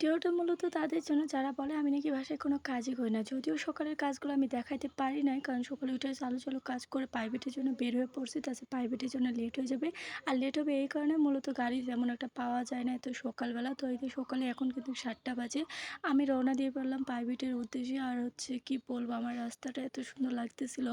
ভিডিওটা মূলত তাদের জন্য। যারা বলে, আমি নাকি বাসায় কোনো কাজই করি না। যদিও সকালের কাজগুলো আমি দেখাইতে পারি নাই, কারণ সকালে উঠে চালু চালু কাজ করে প্রাইভেটের জন্য বের হয়ে পড়ছি। তাছাড়া প্রাইভেটের জন্য লেট হয়ে যাবে। আর লেট হবে এই কারণে মূলত গাড়ি যেমন একটা পাওয়া যায় না এত সকালবেলা। তো এই যে সকালে এখন কিন্তু সাতটা বাজে। আমি রওনা দিয়ে পড়লাম প্রাইভেটের উদ্দেশ্যে। আর হচ্ছে কি বলব, আমার রাস্তাটা এত সুন্দর লাগতেছিল।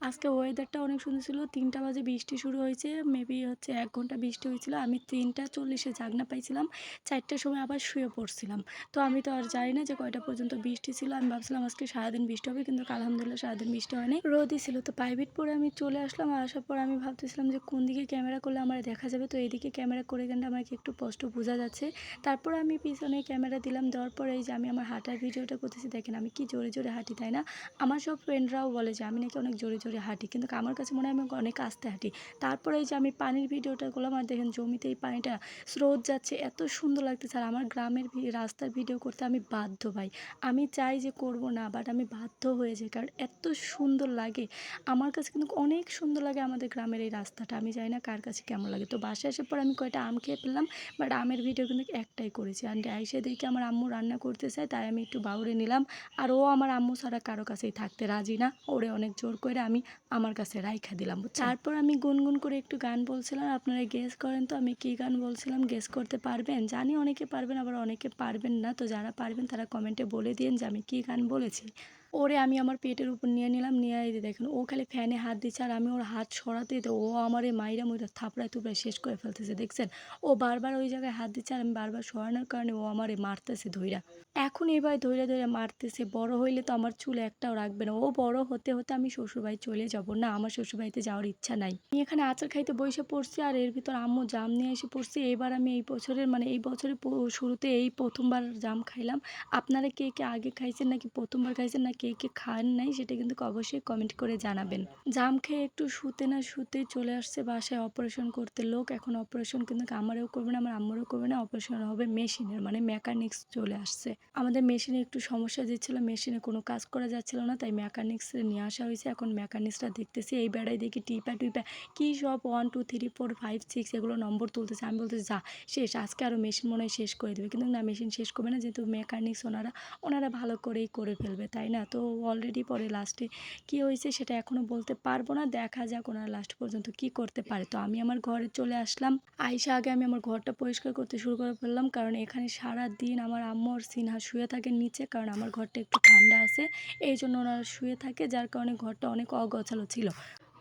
আজকে ওয়েদারটা অনেক সুন্দর ছিল। তিনটা বাজে বৃষ্টি শুরু হয়েছে। মেবি হচ্ছে এক ঘণ্টা বৃষ্টি হয়েছিল। আমি তিনটা চল্লিশে জাগনা পাইছিলাম। চারটার সময় আবার শুয়ে পড়ছিলাম। তো আমি তো আর জানি না যে কয়টা পর্যন্ত বৃষ্টি ছিল। আমি ভাবছিলাম আজকে সারাদিন বৃষ্টি হবে, কিন্তু আলহামদুলিল্লাহ সারাদিন বৃষ্টি হয়নি। রোদই ছিল। তো প্রাইভেট পরে আমি চলে আসলাম। আর আসার পর আমি ভাবতেছিলাম যে কোন দিকে ক্যামেরা করলে আমার দেখা যাবে। তো এদিকে ক্যামেরা করে কিন্তু আমাকে একটু স্পষ্ট বোঝা যাচ্ছে। তারপর আমি পিছনে ক্যামেরা দিলাম। দেওয়ার পরে এই যে আমি আমার হাঁটার ভিডিওটা করতেছি, দেখেন আমি কি জোরে জোরে হাঁটি, তাই না? আমার সব ফ্রেন্ডরাও বলে যে আমি নাকি অনেক জোরে জোরে হাঁটি। কিন্তু আমার কাছে মনে হয় আমি অনেক আস্তে হাঁটি। তারপরে এই যে আমি পানির ভিডিওটা করলাম, আর দেখেন জমিতে এই পানিটা স্রোত যাচ্ছে, এত সুন্দর লাগতেছে। আর আমার গ্রামের রাস্তার ভিডিও করতে আমি বাধ্য ভাই। আমি চাই যে করব না বাট আমি বাধ্য হয়ে যাই, কারণ এত সুন্দর লাগে। আমার কাছে কিন্তু অনেক সুন্দর লাগে আমাদের গ্রামের এই রাস্তাটা, আমি জানি না কার কাছে কেমন লাগে। তো বাসায় আসার পর আমি কয়টা আম খেয়ে ফেললাম বাট আমের ভিডিও কিন্তু একটাই করেছি। আর আইসে দেখি আমার আম্মু রান্না করতে চায় তাই আমি একটু বাউরে নিলাম, আর ও আমার আম্মু ছাড়া কারও কাছেই থাকতে রাজি না। ওরে অনেক জোর করে আমি আমার কাছে রাইখা দিলাম। তারপর আমি গুনগুন করে একটু গান বলছিলাম, আপনারা গেস করেন তো আমি কি গান বলছিলাম গেস করতে পারবেন? জানি অনেকে পারবেন, আবার অনেকে পারবেন না তো যারা পারবেন তারা কমেন্টে বলে দিন যে আমি কী গান বলেছি। ওরে আমি আমার পেটের উপর নিয়ে নিলাম, নিয়ে এই দেখেন, ও খালি ফ্যানে হাত দিচ্ছে আর আমি ওর হাত সরাতে দিতে ও আমার এই মাইরা মুইরা থাপড়ায় তুপড়ায় শেষ করে ফেলতেছে, দেখছেন? ও বারবার ওই জায়গায় হাত দিচ্ছে আর আমি বারবার সরানোর কারণে ও আমারে মারতেছে ধইরা। এখন এবার ধৈর্য ধরে মারতেছে, বড় হইলে তো আমার চুল একটাও রাখবে না। ও বড় হতে হতে আমি শ্বশুরবাড়ি চলে যাব। না, আমার শ্বশুরবাড়িতে যাওয়ার ইচ্ছা নাই। আমি এখানে আচার খাইতে বসে পড়ছি আর এর ভিতর আম্মু জাম নিয়ে এসে পড়ছি। এবার আমি এই বছরের মানে এই বছরের শুরুতে এই প্রথমবার জাম খাইলাম। আপনারা কে কে আগে খাইছেন নাকি প্রথমবার খাইছেন না কে কে খান নাই সেটা কিন্তু অবশ্যই কমেন্ট করে জানাবেন। জাম খেয়ে একটু শুতে না শুতে চলে আসছে বাসায় অপারেশন করতে। লোক এখন অপারেশন কিন্তু আমারও করবে না, আমার আম্মুরও করবে না অপারেশন হবে মেশিনের মানে মেকানিক্স চলে আসছে। আমাদের মেশিনে একটু সমস্যা দিচ্ছিল, মেশিনে কোনো কাজ করা যাচ্ছিল না, তাই মেকানিক্সে নিয়ে আসা হয়েছে। এখন মেকানিক্সটা দেখতেছি, এই বেড়ায় দেখি টিপা টিপা কী সব one two three four five six এগুলো নম্বর তুলতেছে। আমি বলতেছি, যা, শেষ, আজকে আরও মেশিন মনে হয় শেষ করে দেবে। কিন্তু না মেশিন শেষ করবে না, যেহেতু মেকানিক্স ওনারা ওনারা ভালো করেই করে ফেলবে, তাই না? তো অলরেডি পরে লাস্টে কি হয়েছে সেটা এখনও বলতে পারব না। দেখা যাক ওনারা লাস্ট পর্যন্ত কি করতে পারে। তো আমি আমার ঘরে চলে আসলাম। আইসা আগে আমি আমার ঘরটা পরিষ্কার করতে শুরু করে ফেললাম। কারণ এখানে সারা দিন আমার আম্মু আর সিনহা শুয়ে থাকে নিচে। কারণ আমার ঘরটা একটু ঠান্ডা আছে। এই জন্য ওনারা শুয়ে থাকে, যার কারণে ঘরটা অনেক অগোছালো ছিল।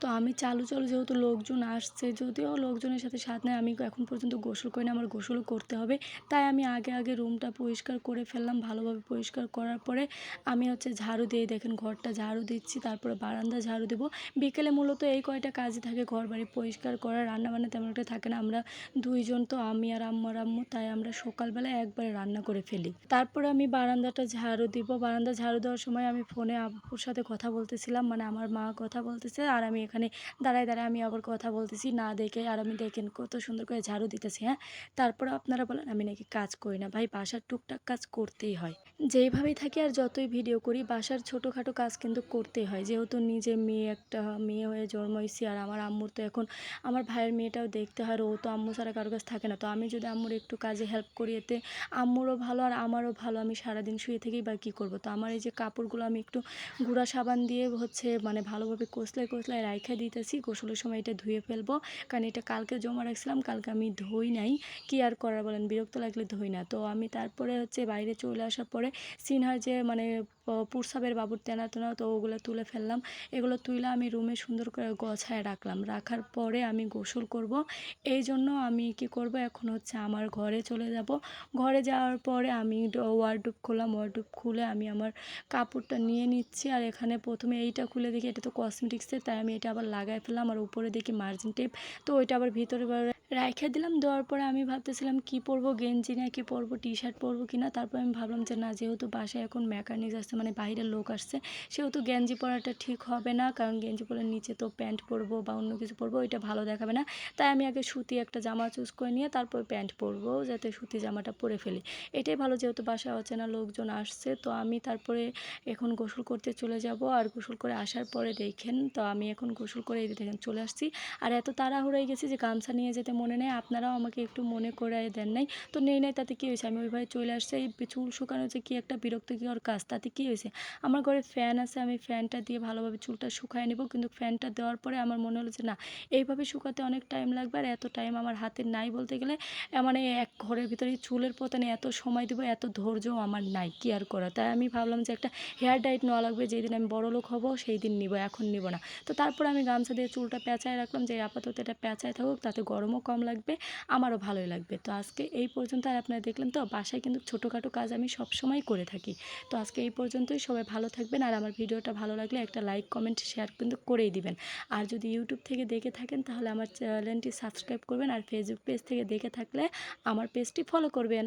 তো আমি চালু চালু যেহেতু লোকজন আসছে, যদিও লোকজনের সাথে সাথ নেয় আমি এখন পর্যন্ত গোসল করি না, আমার গোসলও করতে হবে। তাই আমি আগে আগে রুমটা পরিষ্কার করে ফেললাম, ভালোভাবে পরিষ্কার করার পরে আমি হচ্ছে ঝাড়ু দিয়ে দেখেন ঘরটা ঝাড়ু দিচ্ছি, তারপরে বারান্দা ঝাড়ু দেবো। বিকেলে মূলত এই কয়টা কাজই থাকে ঘর বাড়ি পরিষ্কার করা রান্না বান্না তেমন একটা থাকে না। আমরা দুইজন তো, আমি আর আম্মু আম্মু, তাই আমরা সকালবেলা একবারে রান্না করে ফেলি। তারপরে আমি বারান্দাটা ঝাড়ু দিব। বারান্দা ঝাড়ু দেওয়ার সময় আমি ফোনে আব্বুর সাথে কথা বলতেছিলাম মানে আমার মা কথা বলতেছে, আর আমি এখানে দাঁড়ায় দাঁড়ায় আমি আবার কথা বলতেছি, না দেখে আর আমি দেখেন কত সুন্দর করে ঝাড়ু দিতেছি হ্যাঁ? তারপরে আপনারা বলেন, আমি নাকি কাজ করি না। ভাই, বাসার টুকটাক কাজ করতেই হয়। যেইভাবেই থাকি আর যতই ভিডিও করি, বাসার ছোটোখাটো কাজ কিন্তু করতেই হয়। যেহেতু নিজে মেয়ে একটা, মেয়ে হয়ে জন্ম হয়েছি আর আমার আম্মুর তো এখন, আমার ভাইয়ের মেয়েটাও দেখতে হয় ও তো আম্মু ছাড়া কারও কাছে থাকে না। তো আমি যদি আম্মুর একটু কাজে হেল্প করি, এতে আম্মুরও ভালো আর আমারও ভালো। আমি সারাদিন শুয়ে থেকেই বা কী করব? তো আমার এই যে কাপড়গুলো আমি একটু গুঁড়া সাবান দিয়ে হচ্ছে মানে ভালোভাবে কষলায় কষলায় রাইখা দিতেছি, গোসলের সময় এটা ধুয়ে ফেলব। কারণ এটা কালকে জমা রাখছিলাম, কালকে আমি ধুই নাই। কি আর করার বলেন, বিরক্ত লাগলে ধুই না। তো আমি তারপরে হচ্ছে বাইরে চলে আসার পরে সিনহার যে মানে পুরসাবের বাবুর তেনা তো ওগুলো তুলে ফেললাম। এগুলো তুলে আমি রুমে সুন্দর করে গছায় রাখলাম। রাখার পরে আমি গোসল করব। এই জন্য আমি কি করব, এখন হচ্ছে আমার ঘরে চলে যাব। ঘরে যাওয়ার পরে আমি ওয়ার্ডুপ খুললাম ওয়ার্ডুপ খুলে আমি আমার কাপড়টা নিয়ে নিচ্ছি। আর এখানে প্রথমে এইটা খুলে দেখি, এটা তো কসমেটিক্সের তাই আমি এটা আবার লাগাই ফেললাম আর উপরে দেখি মার্জিন টেপ তো ওইটা আবার ভিতরে রাইখে দিলাম। দেওয়ার পরে আমি ভাবতেছিলাম কি পরবো, গেঞ্জি না কি পরবো টি শার্ট পরবো কি না তারপর আমি ভাবলাম যে না, যেহেতু বাসায় এখন মেকানিক আসছে মানে বাইরের লোক আসছে, সেহেতু গেঞ্জি পরাটা ঠিক হবে না, কারণ গেঞ্জি পরার নিচে তো প্যান্ট পরবো বা অন্য কিছু পরবো, ওইটা ভালো দেখাবে না। তাই আমি আগে সুতি একটা জামা চুজ করে নিয়ে তারপর প্যান্ট পরবো, যাতে সুতি জামাটা পরে ফেলি। এটাই ভালো, যেহেতু বাসায় অচেনা লোকজন আসছে, তো আমি তারপরে এখন গোসল করতে চলে যাব। আর গোসল করে আসার পরে দেখেন, তো আমি এখন গোসল করে এই দেখেন চলে আসছি। আর এত তাড়াহুড়োয় গেছি যে গামছা নিয়ে যেতে মনে নেই, আপনারাও আমাকে একটু মনে করে দেন নাই। তো নেই নাই, তাতে কী হয়েছে? আমি ওইভাবে চলে আসছি, এই চুল শুকানো যে কী একটা বিরক্তিকর কাজ, তাতে কী হয়েছে? আমার ঘরে ফ্যান আছে, আমি ফ্যানটা দিয়ে ভালোভাবে চুলটা শুকায় নেব, কিন্তু ফ্যানটা দেওয়ার পরে আমার মনে হলো যে না, এইভাবে শুকাতে অনেক টাইম লাগবে, আর এত টাইম আমার হাতে নাই বলতে গেলে মানে এক ঘরের ভিতরে চুলের পতনে এত সময় দেবো, এত ধৈর্যও আমার নাই, কি আর করা? তাই আমি ভাবলাম যে একটা হেয়ার ডাইট নেওয়া লাগবে যেই দিন আমি বড় লোক হব সেই দিন নিব, এখন নিব না। তো তারপর আমি গামছা দিয়ে চুলটা পেঁচায় রাখলাম, যে আপাতত এটা পেঁচায় থাকুক, তাতে গরমও কম লাগবে, আমারও ভালোই লাগবে। তো আজকে এই পর্যন্ত আর আপনারা দেখলেন তো, বাসায় কিন্তু ছোটোখাটো কাজ আমি সবসময় করে থাকি। তো আজকে এই পর্যন্তই, সবাই ভালো থাকবেন, আর আমার ভিডিওটা ভালো লাগলে একটা লাইক, কমেন্ট, শেয়ার কিন্তু করেই দিবেন। আর যদি ইউটিউব থেকে দেখে থাকেন, তাহলে আমার চ্যানেলটি সাবস্ক্রাইব করবেন, আর ফেসবুক পেজ থেকে দেখে থাকলে আমার পেজটি ফলো করবেন।